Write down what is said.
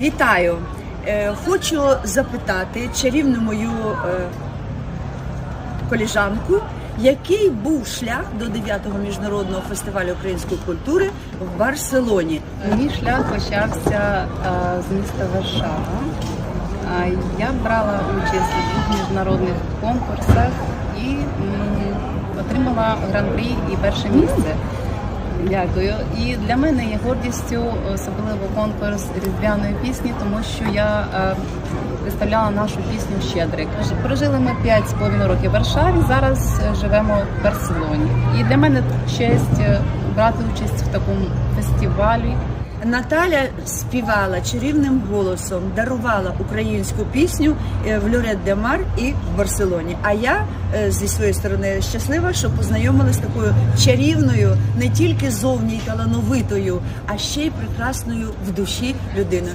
Вітаю! Е, Хочу запитати чарівну мою е, коліжанку, який був шлях до 9-го міжнародного фестивалю української культури в Барселоні. Мій шлях почався е, з міста Варшава. Я брала участь у міжнародних конкурсах і отримала гран-прі і перше місце. Дякую. І для мене є гордістю особливо конкурс різдвяної пісні, тому що я е, виставляла нашу пісню Щедрик. Прожили ми 5,5 років в Варшаві. Зараз е, живемо в Барселоні. І для мене честь е, брати участь в такому фестивалі. Наталя співала чарівним голосом, дарувала українську пісню е, в Люрет де Мар і в Барселоні. А я е, зі своєї сторони щаслива, що познайомилася з такою чарівною, не тільки зовні й талановитою, а ще й прекрасною в душі людиною.